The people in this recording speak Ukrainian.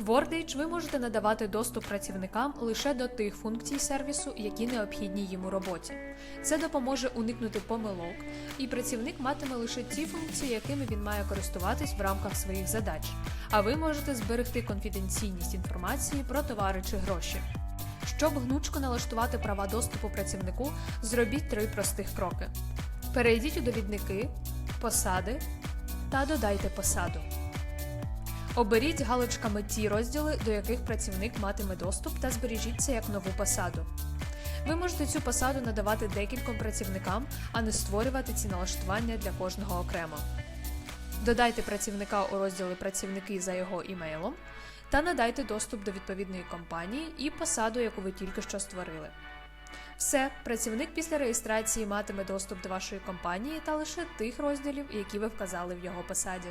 В ви можете надавати доступ працівникам лише до тих функцій сервісу, які необхідні їм у роботі. Це допоможе уникнути помилок, і працівник матиме лише ті функції, якими він має користуватись в рамках своїх задач. А ви можете зберегти конфіденційність інформації про товари чи гроші. Щоб гнучко налаштувати права доступу працівнику, зробіть три простих кроки: перейдіть у довідники, посади та додайте посаду. Оберіть галочками ті розділи, до яких працівник матиме доступ, та збережіть це як нову посаду. Ви можете цю посаду надавати декільком працівникам, а не створювати ці налаштування для кожного окремо. Додайте працівника у розділи Працівники за його імейлом та надайте доступ до відповідної компанії і посаду, яку ви тільки що створили. Все, працівник після реєстрації матиме доступ до вашої компанії та лише тих розділів, які ви вказали в його посаді.